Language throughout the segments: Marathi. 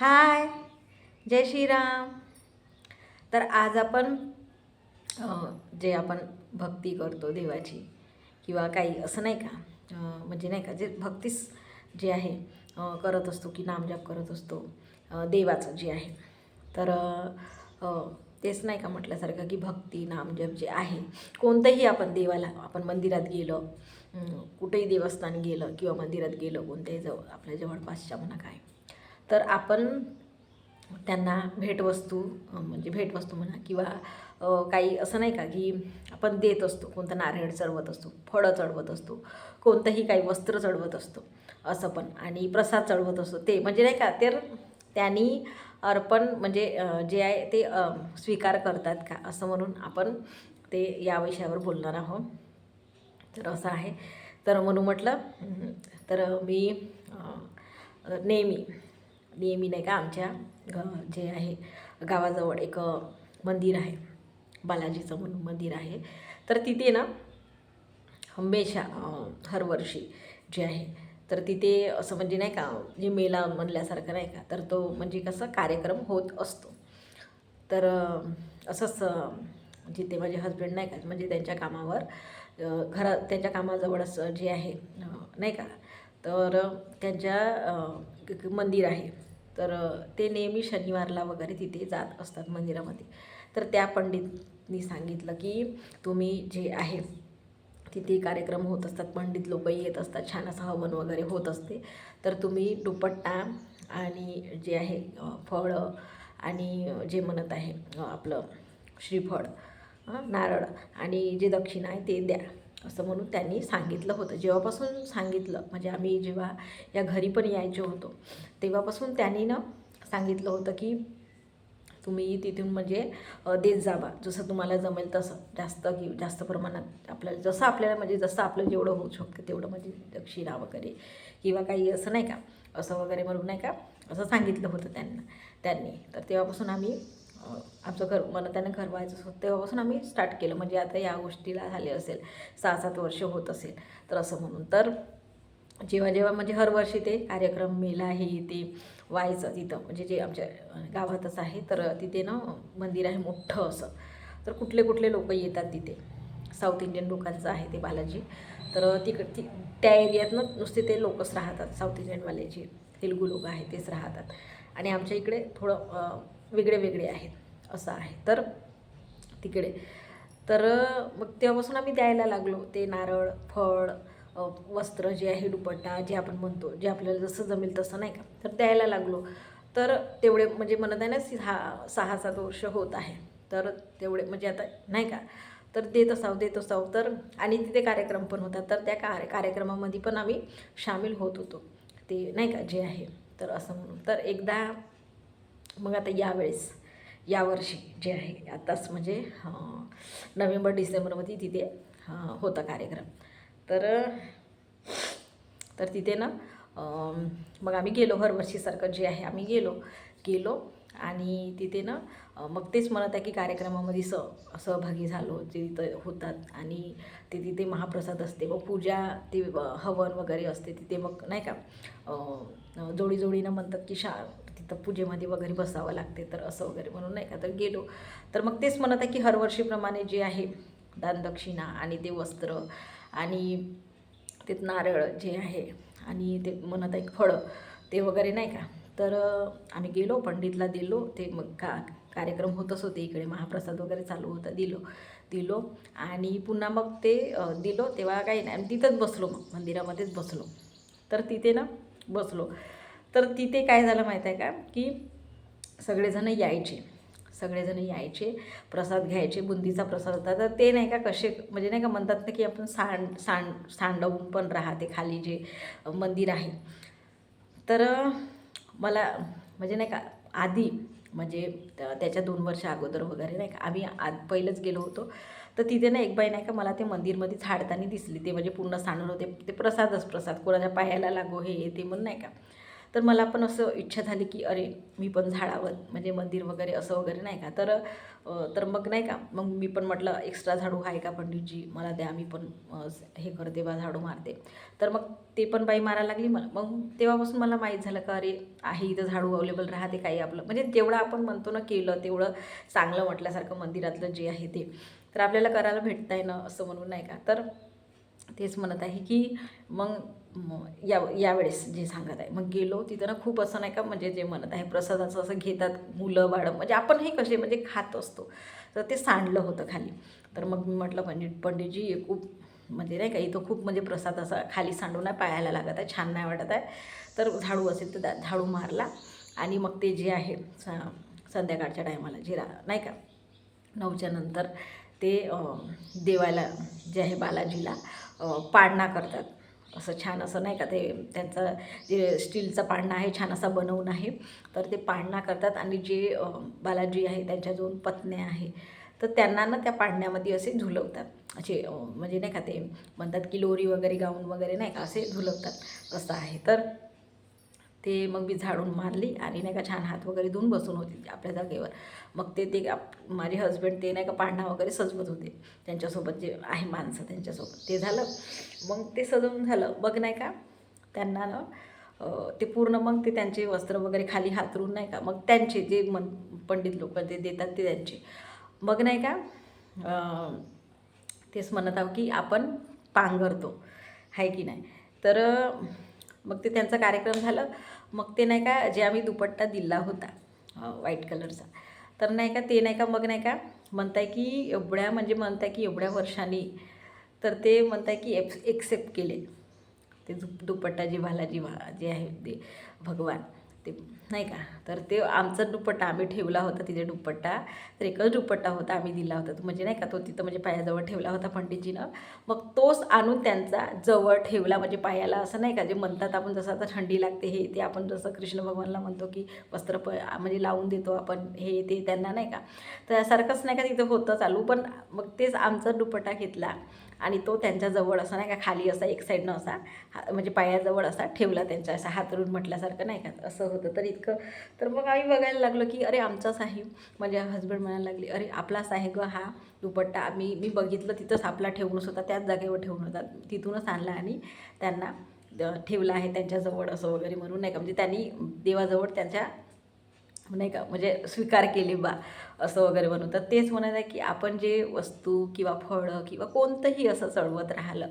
हाय जय श्रीराम. तर आज आपण जे आपण भक्ती करतो देवाची किंवा काही असं नाही का म्हणजे नाही का जे भक्तीस जे आहे करत असतो की नामजप करत असतो देवाचं जे आहे. तर तेच नाही का म्हटल्यासारखं की भक्ती नामजप जे आहे कोणतंही आपण देवाला आपण मंदिरात गेलो कुठेही देवस्थान गेलं किंवा मंदिरात गेलं कोणत्याही जवळ आपल्या जवळपासच्या म्हणा काय तर आपण त्यांना भेटवस्तू म्हणजे भेटवस्तू म्हणा किंवा काही असं नाही का की आपण देत असतो कोणतं नारळ चढवत असतो फळं चढवत असतो कोणतंही काही वस्त्र चढवत असतो असं पण. आणि प्रसाद चढवत असतो ते म्हणजे नाही का तर त्यांनी अर्पण म्हणजे जे आहे ते स्वीकार करतात का असं म्हणून आपण ते या विषयावर बोलणार आहोत. तर असं आहे. तर म्हणून म्हटलं तर मी नेहमी नेहमी नाही का आमच्या ग जे आहे गावाजवळ एक मंदिर आहे. बालाजीचं म्हणून मंदिर आहे. तर तिथे ना हमेशा हरवर्षी जे आहे तर तिथे असं म्हणजे नाही का जे मेला म्हणल्यासारखं नाही का तर तो म्हणजे कसं कार्यक्रम होत असतो. तर असंच जिथे माझे हस्बंड नाही का म्हणजे त्यांच्या कामावर घरा त्यांच्या कामाजवळच जे आहे नाही का तर त्यांच्या मंदिर आहे. तर ते नेहमी शनिवारला वगैरे तिथे जात असतात मंदिरामध्ये. तर त्या पंडितनी सांगितलं की तुम्ही जे आहे तिथे कार्यक्रम होत असतात. पंडित लोकही येत असतात. छान असं हवन वगैरे होत असते. तर तुम्ही दुपट्टा आणि जे आहे फळं आणि जे म्हणत आहे आपलं श्रीफळ नारळ आणि जे दक्षिणा आहे ते द्या. असं म्हणून त्यांनी सांगितलं होतं. जेव्हापासून सांगितलं म्हणजे आम्ही जेव्हा या घरी पण यायचो होतो तेव्हापासून त्यांनी ना सांगितलं होतं की तुम्ही तिथून म्हणजे देत जावा. जसं तुम्हाला जमेल तसं. जास्त की जास्त प्रमाणात आपल्याला जसं आपल्याला म्हणजे जसं आपलं जेवढं होऊ शकतं तेवढं म्हणजे दक्षिणा वगैरे किंवा काही असं नाही का असं वगैरे म्हणून नाही का असं सांगितलं होतं त्यांना त्यांनी. तर तेव्हापासून आम्ही आमचं घर मला त्यांना घर व्हायचं होतं तेव्हापासून आम्ही स्टार्ट केलं. म्हणजे आता या गोष्टीला झाले असेल सहा सात वर्ष होत असेल तर असं म्हणून. तर जेव्हा जेव्हा म्हणजे हर वर्षी ते कार्यक्रम मेला हे ते व्हायचं तिथं. म्हणजे जे आमच्या गावातच आहे तर तिथे ना मंदिर आहे मोठं असं. तर कुठले कुठले लोक येतात तिथे? साऊथ इंडियन लोकांचं आहे ते बालाजी. तर तिकड ती त्या एरियातनं नुसते ते लोकच राहतात. साऊथ इंडियनवाले जे तेलुगू लोक आहेत तेच राहतात. आणि आमच्या इकडे थोडं वेगळे वेगळे आहेत असं आहे. तर तिकडे. तर मग तेव्हापासून आम्ही द्यायला लागलो. ते नारळ फळ वस्त्र जे आहे दुपट्टा जे आपण म्हणतो जे आपल्याला जसं जमेल तसं नाही का? तर द्यायला लागलो. तर तेवढे म्हणजे म्हणत आहे ना सहा सहा सात वर्ष होत आहे. तर तेवढे म्हणजे आता नाही का? तर देत असावं देत असावं. तर आणि तिथे कार्यक्रम पण होतात तर त्या कार्य कार्यक्रमामध्ये पण आम्ही सामील होत होतो. ते नाही का जे आहे. तर असं म्हणून. तर एकदा मग आता यावेळेस यावर्षी जे आहे आताच म्हणजे नोव्हेंबर डिसेंबरमध्ये तिथे होता कार्यक्रम. तर तर तिथे ना मग आम्ही गेलो हरवर्षीसारखं जे आहे आम्ही गेलो गेलो आणि तिथे ना मग तेच म्हणत आहे की कार्यक्रमामध्ये स सहभागी झालो जे तिथं होतात आणि ते तिथे महाप्रसाद असते मग पूजा ते हवन वगैरे असते तिथे मग नाही का जोडी जोडीनं म्हणतात की शा तर पूजेमध्ये वगैरे बसावं लागते तर असं वगैरे म्हणून नाही का तर गेलो. तर मग तेच म्हणत आहे की हरवर्षीप्रमाणे जे आहे दानदक्षिणा आणि ते वस्त्र आणि ते नारळ जे आहे आणि ते म्हणत आहे फळं ते वगैरे नाही का. तर आम्ही गेलो पंडितला दिलो ते मग का कार्यक्रम होतच होते इकडे महाप्रसाद वगैरे चालू होता दिलो दिलो आणि पुन्हा मग ते दिलो तेव्हा काही नाही तिथंच बसलो मग मंदिरामध्येच बसलो. तर तिथे ना बसलो. तर तिथे काय झालं माहीत आहे का? की सगळेजण यायचे. सगळेजण यायचे प्रसाद घ्यायचे बुंदीचा प्रसाद होता. तर ते नाही का कसे म्हणजे नाही का म्हणतात ना की आपण सांड सांड सांडवून पण राहते खाली जे मंदिर आहे. तर मला म्हणजे नाही का आधी म्हणजे त्या- त्याच्या दोन वर्ष अगोदर वगैरे नाही का आम्ही आ पहिलंच गेलो होतो. तर तिथे ना एक बाई नाही का मला ते मंदिरमध्ये झाडताना दिसली. ते म्हणजे पूर्ण सांडून होते. ते प्रसादच प्रसाद. कोणाच्या पायाला लागो हे ते म्हणून नाही का. तर मला पण असं इच्छा झाली की अरे मी पण झाडावर म्हणजे मंदिर वगैरे असं वगैरे नाही का? तर तर मग नाही का मग मी पण म्हटलं एक्स्ट्रा झाडू आहे का पंडितजी? मला द्या मी पण हे करते बा झाडू मारते. तर मग ते पण बाई मारायला लागली मला. मग तेव्हापासून मला माहीत झालं का अरे आहे इथं झाडू अवेलेबल राहते काही आपलं. म्हणजे जेवढं आपण म्हणतो ना केलं तेवढं चांगलं म्हटल्यासारखं मंदिरातलं जे आहे ते. तर आपल्याला करायला भेटता येणं असं म्हणून नाही का? तर तेच म्हणत आहे की मग मग या यावेळेस जे सांगत आहे. मग गेलो तिथं ना खूप असं नाही का म्हणजे जे म्हणत आहे प्रसादाचं असं घेतात मुलं बाळं. म्हणजे आपण हे कसे म्हणजे खात असतो. तर ते सांडलं होतं खाली. तर मग मी म्हटलं पंडित पंडितजी हे खूप म्हणजे नाही का इथं खूप म्हणजे प्रसाद असा खाली सांडून नाही पायाला लागत आहे छान नाही वाटत आहे. तर झाडू असेल तर झाडू मारला. आणि मग ते जे आहे संध्याकाळच्या टायमाला जे रा नाही का नऊच्या नंतर ते देवाला जे आहे बालाजीला पाळणा करतात. असं छान असं नाही का ते त्यांचं जे स्टीलचा पाळणा आहे छान असा बनवून आहे. तर ते पाळणा करतात आणि जे बालाजी आहे त्यांच्या दोन पत्न्या आहे तर त्यांना ना त्या पाळण्यामध्ये असे झुलवतात असे म्हणजे नाही का ते म्हणतात की लोरी वगैरे गाऊन वगैरे नाही का असे झुलवतात असं आहे. तर ते मग मी झाडून मारली आणि नाही का छान हात वगैरे धुवून बसून होती आपल्या जागेवर. मग ते ते आप- माझे हस्बंड ते नाही का पाळणा वगैरे सजवत होते. त्यांच्यासोबत जे आहे माणसं त्यांच्यासोबत. ते झालं. मग ते सजवून झालं. मग नाही का त्यांना ना ते पूर्ण मग ते त्यांचे वस्त्र वगैरे खाली हातरून नाही का मग त्यांचे जे मन पंडित लोक ते देतात ते त्यांचे. मग नाही का तेच म्हणत आहो की आपण पांघरतो. आहे की नाही? तर मग ते त्यांचा कार्यक्रम झालं. मग ते नाही का जे आम्ही दुपट्टा दिला होता व्हाईट कलरचा तर नाही का ते नाही का मग नाही का म्हणताय की एवढ्या म्हणजे म्हणताय की एवढ्या वर्षांनी तर ते म्हणताय की एप एक्सेप्ट केले. ते दुपट्टा जे जिव्हा जे आहे ते भगवान. ते नाही का? तर ते आमचा दुपट्टा आम्ही ठेवला होता तिथे दुपट्टा. तर एकच दुपट्टा होता आम्ही दिला होता. तो म्हणजे नाही का तो तिथं म्हणजे पायाजवळ ठेवला होता पंडितजीनं. मग तोच आणून त्यांचा जवळ ठेवला म्हणजे पायाला असं नाही का जे म्हणतात आपण जसं आता थंडी लागते हे ते आपण जसं कृष्ण भगवानला म्हणतो की वस्त्र प म्हणजे लावून देतो आपण हे ते त्यांना नाही का? तर सारखंच नाही का तिथं होतं चालू. पण मग तेच आमचा दुपट्टा घेतला. आणि तो त्यांच्याजवळ असा नाही का खाली असा एक साईडनं असा हा म्हणजे पायाजवळ असा ठेवला त्यांच्या असा हातरून म्हटल्यासारखं नाही का असं होतं. तर इतकं तर मग आम्ही बघायला लागलो की अरे आमचाच आहे. म्हणजे हस्बंड म्हणायला लागले अरे आपलाच आहे ग हा दुपट्टा. आम्ही मी बघितलं तिथंच आपला ठेवूनच होता त्याच जागेवर ठेवून होता. तिथूनच आणला आणि त्यांना ठेवला आहे त्यांच्याजवळ असं वगैरे म्हणून नाही का. म्हणजे त्यांनी देवाजवळ त्यांच्या नाही का? म्हणजे स्वीकार केले बा असं वगैरे म्हणून तर तेच म्हणत आहे की आपण जे वस्तू किंवा फळं किंवा कोणतंही असं चढवत राहिलं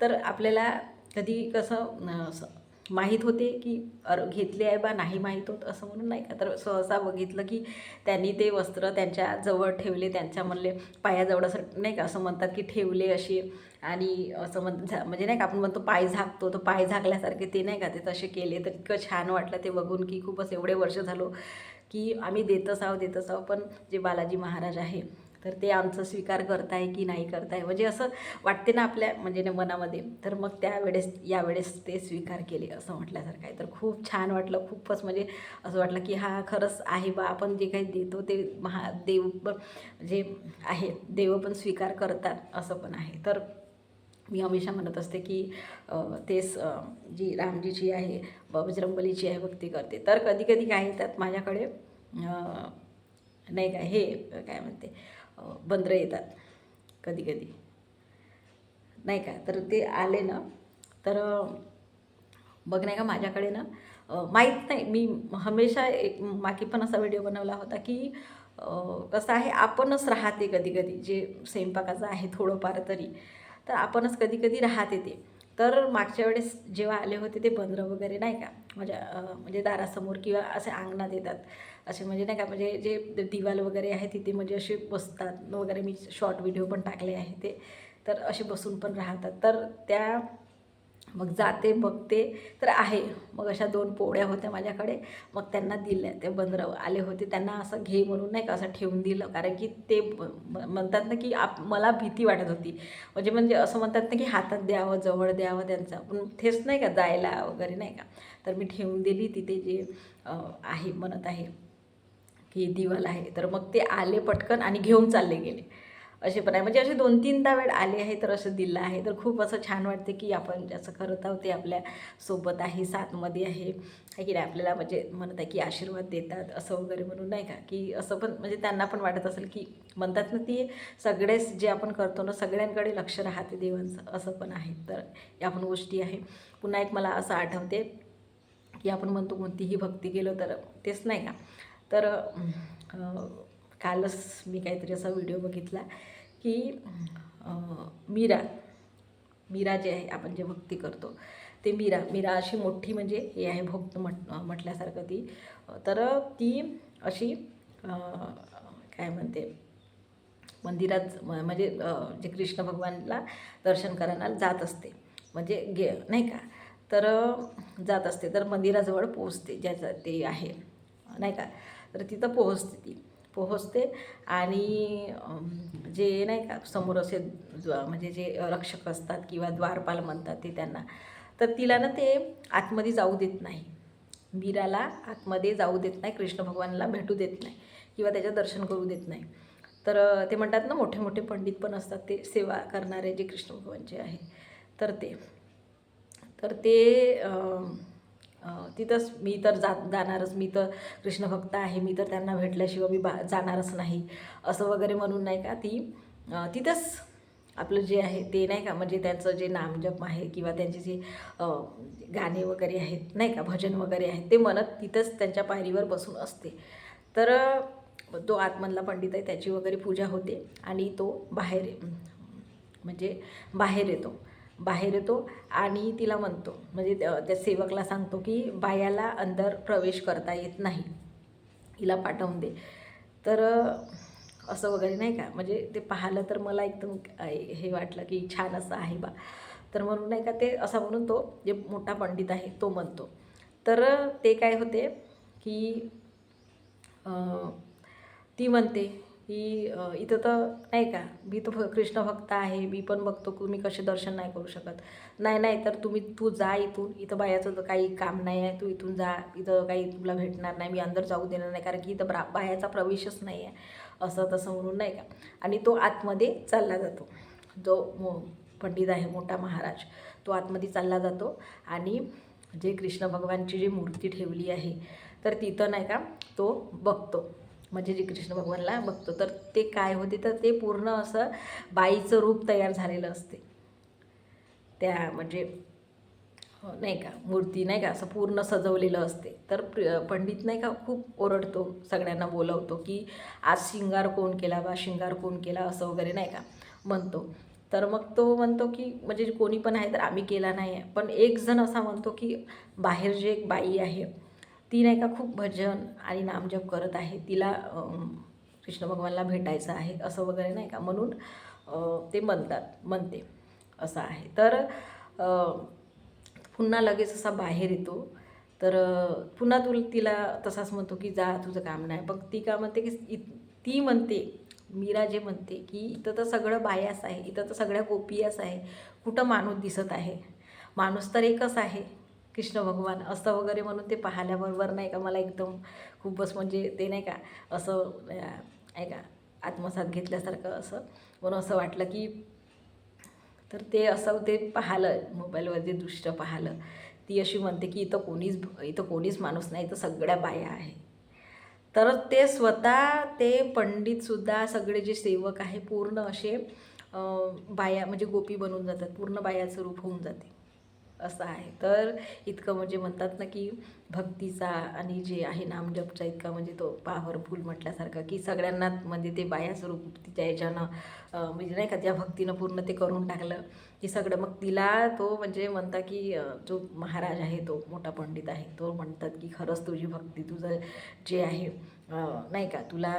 तर आपल्याला कधी कसं असं माहीत होते की अर घेतले आहे बा नाही माहीत होत असं म्हणून नाही का? तर सहसा बघितलं की त्यांनी ते वस्त्र त्यांच्या जवळ ठेवले त्यांच्या म्हणले पायाजवळ असं नाही का? असं म्हणतात की ठेवले असे आणि असं म्हण झा- म्हणजे नाही का? आपण म्हणतो पाय झाकतो तर पाय झाकल्यासारखे ते नाही का? ते तसे केले. तर इतकं छान वाटलं ते बघून की खूपच एवढे वर्ष झालो की आम्ही देतच आहोत देतच आहोत पण जे बालाजी महाराज आहे तर ते आमचं स्वीकार करताय की नाही करताय? म्हणजे असं वाटते ना आपल्या म्हणजे मनामध्ये. तर मग त्यावेळेस यावेळेस ते स्वीकार केले असं म्हटल्यासारखं आहे. तर खूप छान वाटलं खूपच म्हणजे असं वाटलं की हा खरंच आहे बा आपण जे काही देतो ते महा देव जे आहे देव पण स्वीकार करतात असं पण आहे. तर मी हमेशा म्हणत असते की तेच जी रामजीची आहे ब- बजरंगबलीची आहे भक्ती करते. तर कधी कधी काय येतात माझ्याकडे नाही का हे काय म्हणते बंदरं येतात कधी कधी नाही का तर ते आले ना तर बघ नाही का माझ्याकडे ना माहीत नाही मी हमेशा एक माकी पण असा व्हिडिओ बनवला होता की कसं आहे आपणच राहते कधी कधी जे स्वयंपाकाचं आहे थोडंफार तरी. तर आपणच कधी कधी राहते ते तर मागच्या वेळेस जेव्हा आले होते ते बंदरं वगैरे नाही का? माझ्या म्हणजे दारासमोर किंवा असे अंगणात येतात. असे म्हणजे नाही का? म्हणजे जे दिवाल वगैरे आहे तिथे म्हणजे असे बसतात. वगैरे मी शॉर्ट व्हिडिओ पण टाकले आहे ते. तर असे बसून पण राहतात. तर त्या मग जाते बघते. तर आहे. मग अशा दोन पोळ्या होत्या माझ्याकडे. मग त्यांना दिल्या. ते बंदर आले होते. त्यांना असं घे म्हणून नाही का असं ठेवून दिलं. कारण की ते म्हणतात ना की आप मला भीती वाटत होती. म्हणजे म्हणजे असं म्हणतात ना की हातात द्यावं जवळ द्यावं त्यांचं. पण तेच नाही का जायला वगैरे नाही का. तर मी ठेवून दिली तिथे जे आहे म्हणत आहे की दिवाल आहे. तर मग ते आले पटकन आणि घेऊन चालले गेले. असे पण आहे. म्हणजे असे दोन तीनदा वेळ आले आहे तर असं दिलं आहे. तर खूप असं छान वाटते की आपण असं करत आहोत ते आपल्यासोबत आहे साथमध्ये आहे. की नाही? आपल्याला म्हणजे म्हणत आहे की आशीर्वाद देतात असं वगैरे म्हणून नाही का? की असं पण म्हणजे त्यांना पण वाटत असेल की म्हणतात ना ती सगळेच जे आपण करतो ना सगळ्यांकडे लक्ष राहते देवांचं. असं पण आहे. तर या पण गोष्टी आहे. पुन्हा एक मला असं आठवते की आपण म्हणतो कोणतीही भक्ती केलं तर तेच नाही का? तर कालच मी काहीतरी असा व्हिडिओ बघितला. की मीरा मीरा जे आहे आपण जे भक्ती करतो ते मीरा मीरा अशी मोठी म्हणजे हे आहे भक्त म्हट म्हटल्यासारखं ती. तर ती अशी काय म्हणते मंदिरात म्हणजे जे कृष्ण भगवानला दर्शन करायला जात असते. म्हणजे गे नाही का? तर जात असते तर मंदिराजवळ पोहोचते ज्याचं ते आहे. नाही का? तर तिथं पोहोचते ती. पोहोचते आणि जे नाही का समोर असे म्हणजे जे रक्षक असतात किंवा द्वारपाल म्हणतात ते त्यांना तर तिला ना ते आतमध्ये जाऊ देत नाही. मीराला आतमध्ये जाऊ देत नाही कृष्ण भगवानला भेटू देत नाही किंवा त्याचं दर्शन करू देत नाही. तर ते म्हणतात ना मोठे मोठे पंडित पण असतात ते सेवा करणारे जे कृष्ण भगवानचे आहे तर ते तर ते तिथंच मी तर जा जाणारच. मी तर कृष्ण भक्त आहे. मी तर त्यांना भेटल्याशिवाय मी बा जाणारच नाही. असं वगैरे म्हणून नाही का ती तिथंच आपलं जे आहे ते नाही का म्हणजे त्यांचं जे नामजप आहे किंवा त्यांचे जे गाणे वगैरे आहेत नाही का भजन वगैरे आहेत ते म्हणत तिथंच त्यांच्या पायरीवर बसून असते. तर तो आतमधला पंडित आहे त्याची वगैरे पूजा होते आणि तो बाहेर ये- म्हणजे बाहेर येतो. बाहेर येतो आणि तिला म्हणतो. म्हणजे त्या सेवकला सांगतो की बायाला अंदर प्रवेश करता येत नाही. हिला पाठवून दे. तर असं वगैरे नाही का? म्हणजे ते पाहिलं तर मला एकदम हे वाटलं की छान असं आहे बा. तर म्हणून नाही का ते असं म्हणून तो जे मोठा पंडित आहे तो म्हणतो. तर ते काय होते की ती म्हणते की इथं तर नाही का मी तर भ- कृष्ण भक्त आहे मी पण बघतो तुम्ही कसे दर्शन नाही करू शकत. नाही नाही तर तुम्ही तू जा इथून इथं बायाचं तर काही काम नाही आहे तू इथून जा इथं काही तुला भेटणार नाही मी अंदर जाऊ देणार नाही कारण की इथं ब्रा बायाचा प्रवेशच नाही आहे असं तसं म्हणून नाही का. आणि तो आतमध्ये चालला जातो जो मो पंडित आहे मोठा महाराज तो आतमध्ये चालला जातो आणि जे कृष्ण भगवानची जी मूर्ती ठेवली आहे तर तिथं नाही का तो बघतो. म्हणजे जे कृष्ण भगवानला बघतो तर ते काय होते तर ते पूर्ण असं बाईचं रूप तयार झालेलं असते. त्या म्हणजे हो, नाही का मूर्ती नाही का असं पूर्ण सजवलेलं असते. तर प्र- पंडित नाही का खूप ओरडतो सगळ्यांना बोलवतो की आज शिंगार कोण केला बा शिंगार कोण केला? असं वगैरे नाही का म्हणतो. तर मग तो म्हणतो की म्हणजे कोणी पण आहे तर आम्ही केला नाही आहे पण एक जण असा म्हणतो की बाहेर जे एक बाई आहे ती नाही का खूप भजन आणि नामजप करत आहे. तिला कृष्ण भगवानला भेटायचं आहे असं वगैरे नाही का म्हणून ते म्हणतात म्हणते असं आहे. तर पुन्हा लगेच असा बाहेर येतो. तर पुन्हा तू तिला तसाच म्हणतो की जा तुझं काम नाही. पण ती का म्हणते की ती म्हणते मीरा जे म्हणते की इथं तर सगळं बायास आहे इथं तर सगळ्या गोपियास आहे. कुठं माणूस दिसत आहे? माणूस तर एकच आहे. कृष्ण भगवान असं वगैरे म्हणून ते पाहिल्याबरोबर नाही का मला एकदम खूपच म्हणजे ते नाही का असं आहे का आत्मसात घेतल्यासारखं असं म्हणून असं वाटलं की तर ते असं ते पाहिलं मोबाईलवर जे दृश्य पाहिलं. ती अशी म्हणते की इथं कोणीच इथं कोणीच माणूस नाही इथं सगळ्या बाया आहे तर ते स्वतः ते पंडितसुद्धा सगळे जे सेवक आहे पूर्ण असे बाया म्हणजे गोपी बनून जातात पूर्ण बायाचं रूप होऊन जाते. असं आहे. तर इतकं म्हणजे म्हणतात ना की भक्तीचा आणि जे आहे नामजपचा इतका म्हणजे तो पॉवरफुल म्हटल्यासारखं की सगळ्यांनाच म्हणजे ते बायाचं स्वरूप तिच्या याच्यानं म्हणजे नाही का त्या भक्तीनं पूर्ण ते करून टाकलं. की सगळं मग तिला तो म्हणजे म्हणता की जो महाराज आहे तो मोठा पंडित आहे तो म्हणतात की खरंच तुझी भक्ती तुझं जे आहे नाही का तुला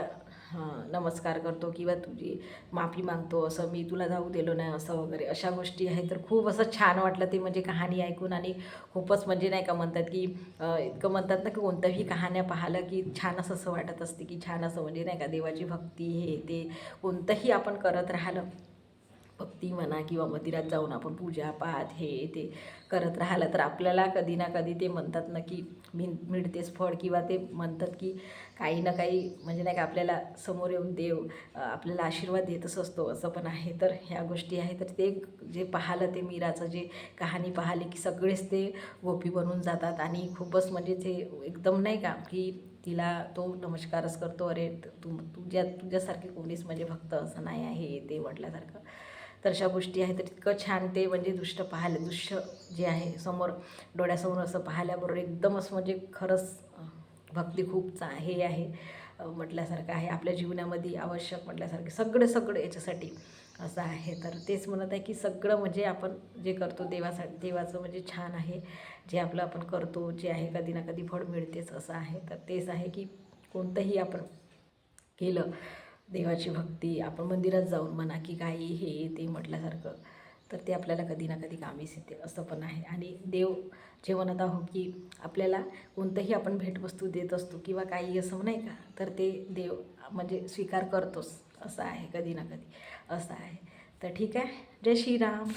नमस्कार करतो किंवा तुझी माफी मागतो असं मी तुला जाऊ दिलो नाही असं वगैरे अशा गोष्टी आहेत. तर खूप असं छान वाटलं ते म्हणजे कहाणी ऐकून आणि खूपच म्हणजे नाही का म्हणतात की इतकं म्हणतात ना की कोणत्याही कहाण्या पाहिलं की छान असं असं वाटत असते की छान असं म्हणजे नाही का देवाची भक्ती हे ते कोणतंही आपण करत राहिलं. भक्ती म्हणा किंवा मंदिरात जाऊन आपण पूजा पाठ हे ते करत राहिलं तर आपल्याला कधी ना कधी ते म्हणतात ना की मी मिळतेच फळ किंवा ते म्हणतात की काही ना काही म्हणजे नाही का आपल्याला समोर येऊन देव आपल्याला आशीर्वाद देतच असतो असं पण आहे. तर ह्या गोष्टी आहे तर ते जे पाहिलं ते मीराचं जे कहाणी पाहिली की सगळेच ते गोपी बनून जातात आणि खूपच म्हणजे ते एकदम नाही का की तिला तो नमस्कारच करतो. अरे तू तुझ्या तुझ्यासारखे कोणीच म्हणजे भक्त असं नाही आहे ते म्हटल्यासारखं. तर अशा गोष्टी आहेत तर इतकं छान ते म्हणजे दृष्ट पाहायला दृश्य जे आहे समोर डोळ्यासमोर असं पाहिल्याबरोबर एकदमच म्हणजे खरंच भक्ती खूप चा हे आहे. म्हटल्यासारखं आहे. आपल्या जीवनामध्ये आवश्यक म्हटल्यासारखे सगळं सगळं याच्यासाठी असं आहे. तर तेच म्हणत आहे की सगळं म्हणजे आपण जे करतो देवासाठी देवाचं म्हणजे छान आहे. जे आपलं आपण करतो जे आहे कधी ना कधी फळ मिळतेच असं आहे. तर तेच आहे की कोणतंही आपण केलं देवाची भक्ती आपण मंदिरात जाऊन म्हणा की काही हे ते म्हटल्यासारखं तर ते आपल्याला कधी ना कधी कामीच येते असं पण आहे. आणि देव जे म्हणत आहो की आपल्याला कोणतंही आपण भेटवस्तू देत असतो किंवा काही असं नाही का तर ते देव म्हणजे स्वीकार करतोच. असं आहे कधी ना कधी. असं आहे. तर ठीक आहे. जय श्रीराम.